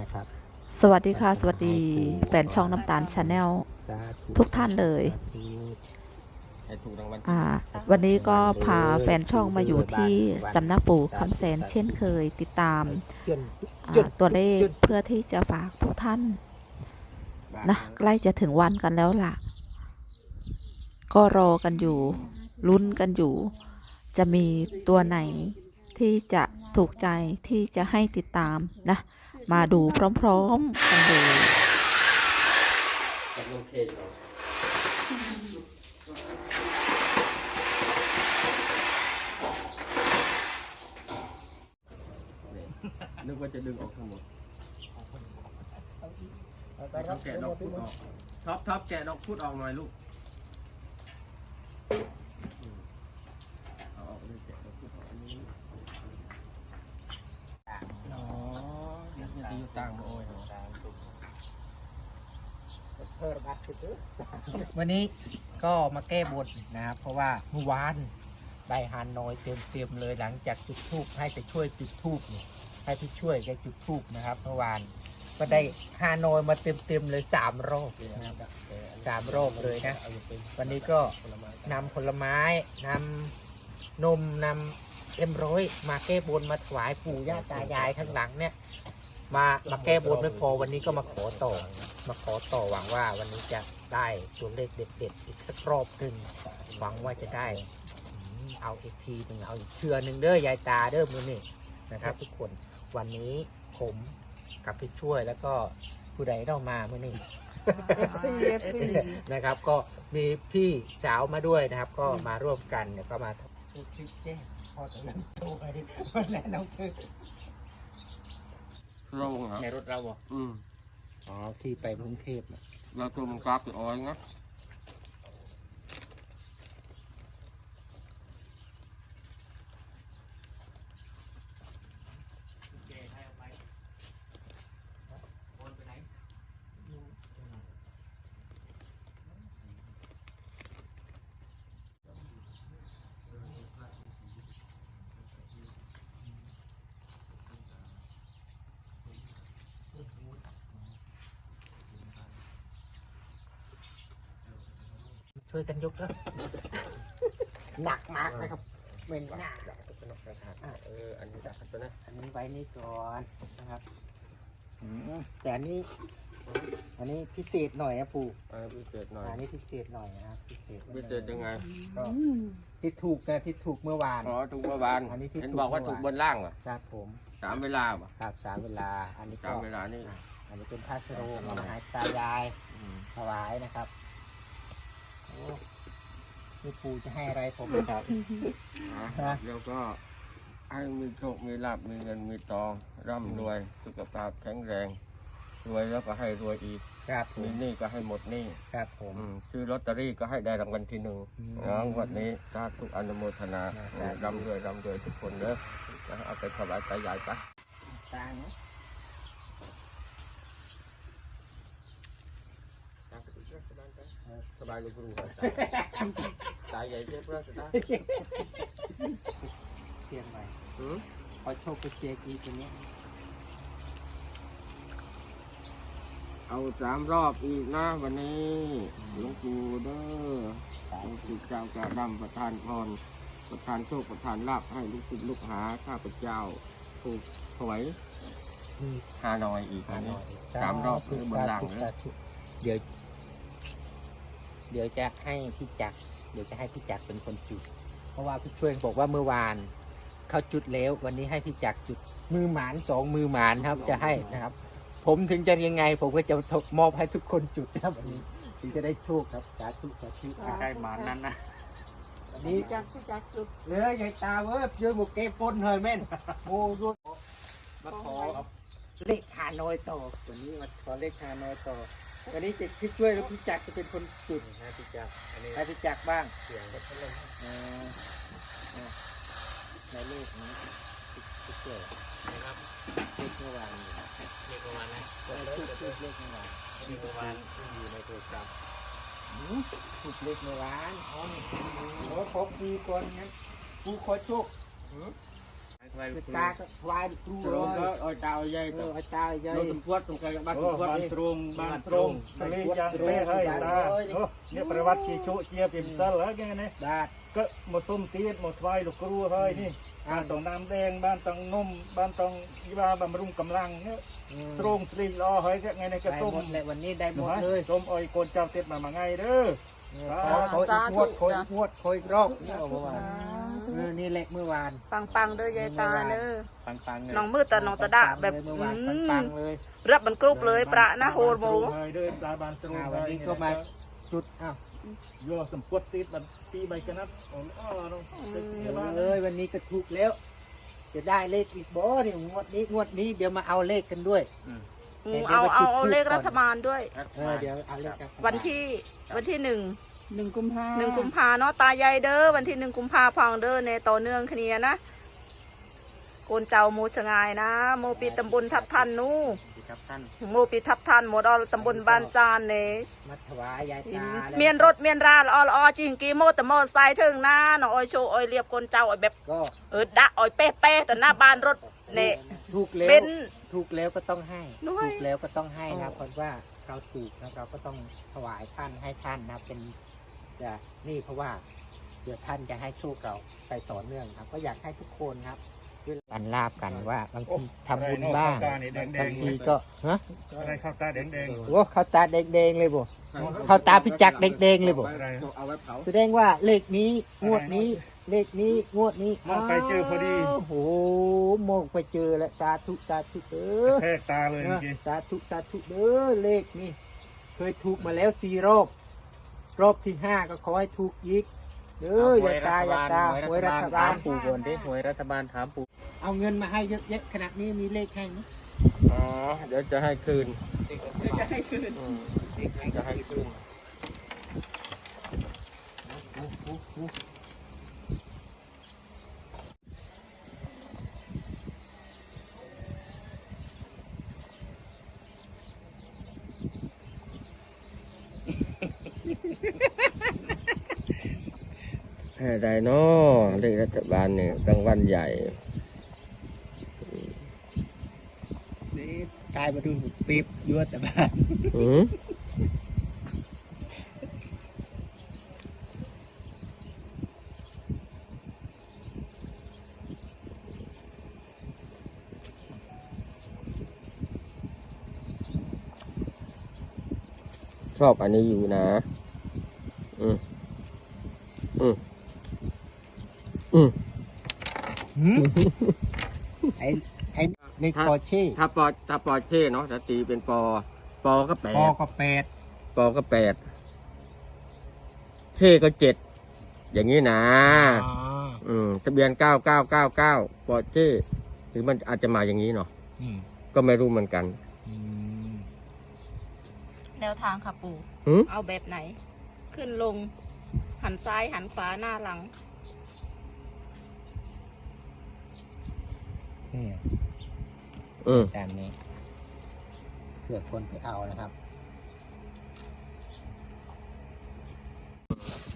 นะครับ สวัสดีค่ะ สวัสดีแฟนช่องน้ำตาลชาแนลสาธุทุกท่านเลยสาธุให้ถูกรางวัลอ่าวันนี้ก็พาแฟนช่องมาอยู่ที่สำนักปู่คำแสนเช่นเคยติดตามจนอ่าตัวเลขเพื่อที่จะฝากทุกท่านนะใกล้จะถึงวันกันแล้วล่ะ ก็รอกันอยู่ลุ้นกันอยู่ จะมีตัวไหนที่จะถูกใจที่จะให้ติดตามนะ มาดูพร้อมๆกันเลยนึกว่าจะดึงออกทั้งหมดท็อปแกะดอกพุดออกท็อปท็อปแกะดอกพุดออกหน่อยลูกเลยแกะดอกพุดออกอันนี้อ๋อเดี๋ยวจะอยู่ต่างบ่โอ้ยเหรอ วันนี้ก็มาแก้บนนะครับ เพราะว่าเมื่อวานได้ฮานอยเต็มเต็มเลยหลังจากจุดทูบให้แต่ช่วยจุดทูบเนี่ยให้พี่ช่วยแกจุดทูบนะครับเมื่อวานก็ได้ฮานอยมาเต็มเต็มเลยสามรอบนะครับสามรอบเลยนะ วันนี้ก็นำผลไม้นำนมนำเอ็มร้อยมาแก้บนมาถวายปู่ย่าตายายข้างหลังเนี่ย มามาแก้บนไม่พอวันนี้ก็มาขอต่อ มาขอต่อหวังว่าวันนี้จะได้ตัวเลขเด็ดๆอีกสักรอบหนึ่งหวังว่าจะได้อืมเอาอีกทีหนึ่งเอาอีกเชือหนึ่งเด้อยายตาเด้อมือนี่นะครับ ทุกคนวันนี้ผมกับพี่ช่วยแล้วก็ผู้ใดเรามามือนี่นะครับ ก็มีพี่สาวมาด้วยนะครับ ก็มาร่วมกันเนี่ยก็มาคลิปแจ้งพอจะเริ่มโตไปวันแรกน้องคือ โรงเหรอในรถเราอะอืม อ๋อที่ไปกรุงเทพนะเราตัวมันกราฟตัวอ้อยนะ ช่วยกันยกแล้วหนักมากนะครับเป็นหนักเอออันนี้ดักไปนะอันนี้ไว้นี่ก่อนนะครับอืมแต่อันนี้ อันนี้พิเศษหน่อยนะปู่เออพิเศษหน่อยอันนี้พิเศษหน่อยนะครับพิเศษพิเศษยังไงก็ที่ถูกนะที่ถูกเมื่อวานอ๋อถูกเมื่อวานอันนี้ที่เห็นถูกบอกว่าเมื่อวานถูกบนล่างเหรอครับผมสามเวลาป่ะครับสามเวลา อันนี้ก็สามเวลานี่อันนี้เป็นพาสโรมาหาตายายอืมถวายนะครับโอ้ นี่ปู่จะให้อะไรผมครับอะฮะแล้วก็ให้มีโชค มีลาบมีเงิน มีทอง ร่ำรวย สุขภาพแข็งแรง รวยแล้วก็ให้รวยอีก ครับผมีมหนี้ก็ให้หมดหนี้ครับผม อืมซื้อลอตเตอรี่ก็ให้ได้รางวัลที่หนึ่งอืมน้องวันนี้สาธุอนุโมทนาสาธุ ร่ำรวยร่ำรวยทุกคนเด้อนะเอาไปถวายตายายไปตาเนาะ สบายเลยคุณก่อนตายใหญ่เจ็บแล้วสบายเชียงใหม่หือขอโชคไปเชียร์กีตัวเนี้ยเอาสามรอบอีกนะวันนี้หลวงปู่เด้อหลวงปู่เจ้ากระดำประทานพรประทานโชคประทานลาภให้ลูกศิษย์ลูกหาข้าพเจ้าถูกหวยนี่ฮานอยอีกฮาอันนนี้อยสามรอบคือบนหลังสาธุนะสาธุเดี๋ยว เดี๋ยวจะให้พี่จักรเดี๋ยวจะให้พี่จักรเป็นคนจุด เพราะว่าพี่ช่วยบอกว่าเมื่อวานเขาจุดแล้ว วันนี้ให้พี่จักรจุดมือหมานสองมือหมานครับ จะให้นะครับ ผมถึงจะยังไง ผมก็จะมอบให้ทุกคนจุดนะครับวันนี้ถึงจะได้โชคครับสาธุสาธุครับได้หมานั้นนะวันนี้จักพี่จักจุดเลยยายตาเว้ยเจอหมกเก็บปนเฮ้ยแม่นโอ้ยมาขอเลขฮานอยต่อวันนี้มาขอเลขฮานอยต่อ วันนี้จะพี่ช่วยแล้วพี่จักรจะเป็นคนจุดให้พี่จักรอันนี้ให้พี่จักรบ้างเสียงก็พัดลมเออเออในเลขนี้พี่ช่วยนะครับเลขเมื่อวานนี่เรียกประมาณนะก็เลขเลขเลขเมื่อวานเรียกประมาณที่อยู่ในโทรศัพท์หืมถูกเลขเมื่อวานอ๋อโอ้ครบดีคนงั้นกูขอโชคหือ ថ្ងៃលោកគ្រូតាថ្វាយលោកគ្រូរងទៅឲ្យតាឲ្យយាយទៅឲ្យតាឲ្យយាយលោកសម្ពុតសង្កេតបាត់សម្ពុតនេះទ្រងបានទ្រងតលេយ៉ាងទេហើយតានេះប្រវត្តិជាជក់ជាពីម្សិលហើយគេនេះបាទកឹកមកសុំទៀតមកថ្វាយលោកគ្រូហើយនេះបានតងដាំដែងបានតងនំបានតងយីបានបំរុងកម្លាំងស្រងស្រីល្អហើយថ្ងៃនេះក៏សុំនេះដែលមកអើយសុំអុយកូនចៅទៀតមួយថ្ងៃឬ ขอขออีกงวดขออีกงวดขออีกรอบเมื่อวานเออนี่แหละเมื่อวาน ปังปังๆเด้อยายตาเด้อปังๆเลยน้องมือแต่น้องตาดะแบบเมื่ปัมงๆเลยรับมันกรุบเลยประนะโฮลโมเลยด้นปลาบานตรงอ่วันนี้ก็มาจุดอ้าวโยสมพุดติดมัตปีใบกระนัดอ๋อน้องเอเลยวันนี้ก็ถูกแล้ว จะได้เลขอีกบ่เนี่ยงวดนี้งวดนี้เดี๋ยวมาเอาเลขกันด้วย อืมเอาเอาเอาเลขรัฐบาลด้วย เออเดี๋ยวเอาเลขกันวันที่วันที่หนึ่งหนึ่งกุมภาหนึ่งกุมภาเนาะตายายเด้อวันที่หนึ่งกุมภาพังเด้อในต่อเนื่องคเนียนะโกนเจ้าโมชงายนะ โมปีตำบลทับทันนู่ครับท่านโมปีทับทันโมดอลตำบลบานจานเนมาถวายยายตาแล้วเมียนรถเมียนราลออลอจริงกีโมตะโมไซค์ถึงหน้าน้องออยโชว์ออยเรียบโกนเจ้าออยแบบก็เออดะออยเป๊ะเป๊ะต่อหน้าบ้านรถเน่ ถูกแล้วเบนถูกแล้วก็ต้องให้ด้วยถูกแล้วก็ต้องให้นะเพราะว่าเราถูกนะเราก็ต้องถวายท่านให้ท่านนะเป็นจะนี่เพราะว่าเดี๋ยวท่านจะให้โชคเราไปต่อเนื่องครับ ก็อยากให้ทุกคนครับกันลาบกันว่าบางทีทำบุญบ้างบางทีก็ฮะอะไรข้าวตาแดง โอ้ข้าวตาแดงๆเลยบ่ข้าวตาพิจักแดงๆเลยบ่ เอาไว้เผา แสดงว่าเลขนี้งวดนี้ เลขนี้งวดนี้ๆมองไปเจอพอดีโอ้โหมองไปเจอแล้วสาธุสาธุเออแทกตาเลยเมื่อกี้สาธุสาธุเด้อเลขนี่เคยถูกมาแล้วสี่รอบรอบที่ห้าก็ขอให้ถูกอีกเด้ออย่าตายอย่าตาหวยรัฐบาลถามปู่ก่อนดิหวยรัฐบาลถามปู่เอาเงินมาให้เยอะแยะขนาดนี้มีเลขให้ไหมอ๋อเดี๋ยวจะให้คืนจะให้คืน ให้ได้เนาะเลขรัฐบาลเนี่ยรางวัลใหญ่นี่ตายมาดูปีบยั่แต่บ้านอืมชอบอันนี้อยู่นะ อืมอืม อืมไอ้ไอ้เลขปอร์เช่ถ้าปอถ้าปอเช่เนาะถ้าตีเป็นปอ ปอก็แปปอดก็แปดปอก็แปดเช่ก็เจ็ดอย่างนี้นะอ๋ออืมทะเบียนเก้าเก้าเก้าเก้าปอเช่หรือมันอาจจะมาอย่างนี้เนาะอืมก็ไม่รู้เหมือนกันอืมแนวทางค่ะปู่หืมเอาแบบไหน ขึ้นลง หันซ้ายหันขวาหน้าหลัง นี่อืมตามนี้เผื่อคนไปเอานะครับ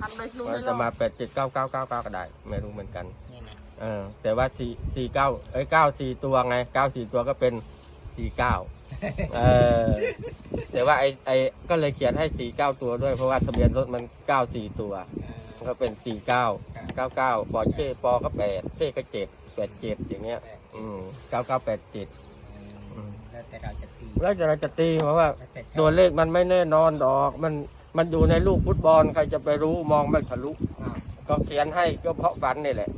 หันไปดูมันจะมาแปดเจ็ดเก้าเก้าเก้าเก้าก็ได้ ไม่รู้เหมือนกันนี่นะเออแต่ว่าสี่สี่เก้าเอ้ยเก้าสี่ตัวไงเก้าสี่ตัวก็เป็นสี่เก้าเออแต่ว่าไอไอก็เลยเขียนให้สี่เก้าตัวด้วย เพราะว่าทะเบียนรถมันเก้าสี่ตัวมันก็เป็นสี่เก้าเก้าเก้าปอเช่ปอก็แปดเช่ก็เจ็ด แปดเจ็ดอย่างเงี้ย อืมเก้าเก้าแปดเจ็ดอืมแล้วแต่เราจะตีแล้วจะเราจะตีเพราะว่าแล้วแต่ชอบตัวเลขมันไม่แน่นอนดอก มันมันอยู่ในลูกฟุตบอลใครจะไปรู้มองไม่ทะลุอ้าวก็เขียนให้ก็เพราะฝันนี่แหละ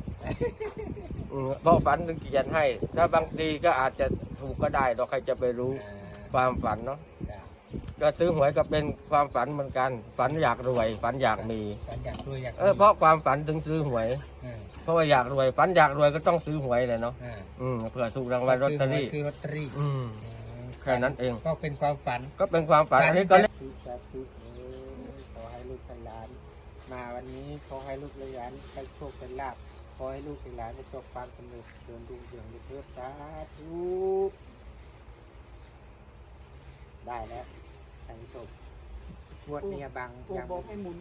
อืมเพราะฝันถึงเขียนให้ ถ้าบางทีก็อาจจะถูกก็ได้เราใครจะไปรู้เออความฝันเนาะจ้ะก็ซื้อหวยก็เป็นความฝันเหมือนกัน ฝันอยากรวย ฝันอยากมีฝันอยากรวยอยากเออเพราะความฝันถึงซื้อหวย เออเพราะว่าอยากรวยฝันอยากรวยก็ต้องซื้อหวยเลยเนาะเอออืมเผื่อถูกรางวัลลอตเตอรี่ซื้อลอตเตอรี่อืม แค่นั้นเอง ก็เป็นความฝัน ก็เป็นความฝันอันนี้ก็เรียกสาธุเออขอให้ลูกให้หลาน มาวันนี้ขอให้ลูกและหลานได้โชคได้ลาภขอให้ลูกและหลานได้ประสบความสำเร็จเดินรุ่งเรืองในเพื่อสาธุได้แล้วท่านผู้ชมงวดนี้บางปู่ยัง บอกให้หมุน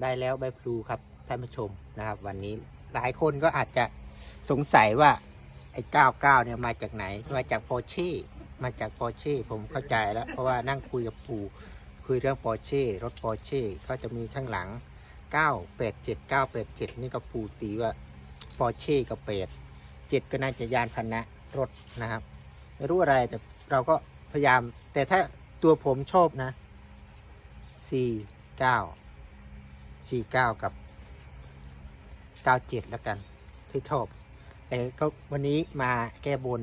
ได้แล้วใบพลูครับท่านผู้ชมนะครับ วันนี้ หลายคนก็อาจจะสงสัยว่าไอ้เก้าเก้าเนี่ยมาจากไหน มาจากปอร์เช่มาจากปอร์เช่ผมเข้าใจแล้ว เพราะว่านั่งคุยกับปู่คุยเรื่องปอร์เช่รถปอร์เช่ก็จะมีข้างหลัง 987 987 นี่ก็ปู่ตีว่าปอร์เช่กับเป็ดเจ็ดก็น่าจะยานพาหนะรถนะครับไม่รู้อะไรแต่เราก็พยายาม แต่ถ้าตัวผมชอบนะ 49 49 กับ 97แล้วกันที่ชอบแต่ก็วันนี้มาแก้บน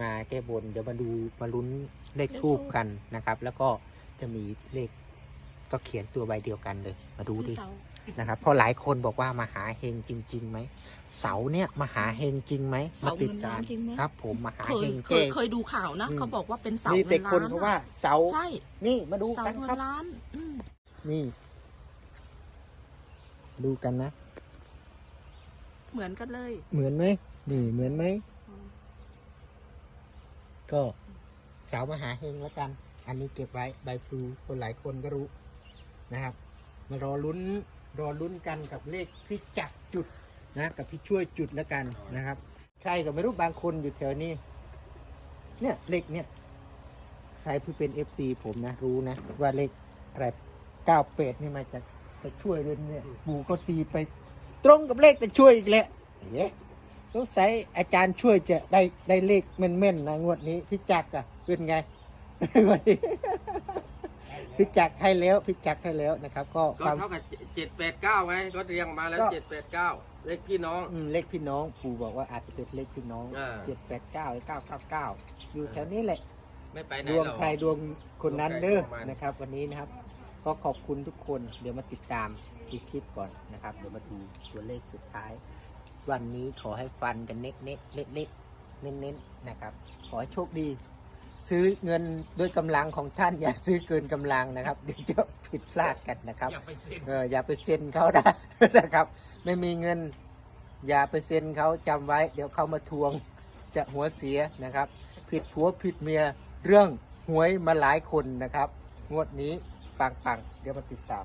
มาแก้บน เดี๋ยวมาดูมาลุ้นเลขทูบกันนะครับ แล้วก็จะมีเลขก็เขียนตัวใบเดียวกันเลย มาดูดินะครับเพราะหลายคนบอกว่ามาหาเฮงจริงๆไหมเสาเนี่ยมาหาเฮงจริงไหมเสามาติดเงินตาล้ามนจริงไหมครับ ผมมาหาเคยเฮงเคเก้ยเคยดูข่าวนะอืมเขาบอกว่าเป็นเสามีเงิแต่นคนล้านเขาว่าเสาใช่นี่มาดูเสากันเงิครับนล้านอืมนี่ ดูกันนะ เหมือนกันเลย เหมือนไหมนี่เหมือนไหม ก็เสามหาเฮงแล้วกัน อันนี้เก็บไว้ใบพลูคนหลายคนก็รู้นะครับ มารอลุ้นรอลุ้นกันกับเลขพี่จักรจุดนะกับพี่ช่วยจุดแล้วกันนะครับ ใครก็ไม่รู้บางคนอยู่แถวนี้ เนี่ยเลขเนี่ยใครที่เป็น FC ผมนะ รู้นะ ว่าเลขอะไรเก้าเป็ดนี่มาจากจะช่วยเลยเนี่ยปู่ก็ตีไป ตรงกับเลขแต่ช่วยอีกแล้วเย้สงสัยอาจารย์ช่วยจะได้ได้เลขแม่นๆนะงวดนี้พี่จักรอะเป็นไงวันนี้พี่จักรให้แล้วพี่จักรให้แล้วนะครับ ก็ก็ความ เท่ากับเจ็ดแปดเก้าไงก็เรียงมาแล้วก็ เจ็ดแปดเก้าเลขพี่น้อง อืมเลขพี่น้องปู่บอกว่าอาจจะเป็นเลขพี่น้องอ่า เจ็ดแปดเก้าเก้าเก้าเก้าอยู่แถวนี้แหละ ไม่ไปไหนดวงหรอก ใครดวงคนนั้นเด้อดวงใครดวงมัน นะครับ วันนี้นะครับ ก็ขอบคุณทุกคนเดี๋ยวมาติดตาม อีกคลิปก่อนนะครับ เดี๋ยวมาดูตัวเลขสุดท้าย วันนี้ขอให้ฟันกันเน็กเน็กเน็กเน็กเน้นเน้นๆนะครับ ขอให้โชคดี ซื้อเงินด้วยกำลังของท่านอย่าซื้อเกินกำลังนะครับ เดี๋ยวจะผิดพลาดกันนะครับ อย่าไปเซ็นเอออย่าไปเซ็นเขานะนะครับ ไม่มีเงิน อย่าไปเซ็นเขาจำไว้ เดี๋ยวเขามาทวงจะหัวเสียนะครับ ผิดผัวผิดเมียเรื่องหวยมาหลายคนนะครับ งวดนี้ปังๆเดี๋ยวมาติดตาม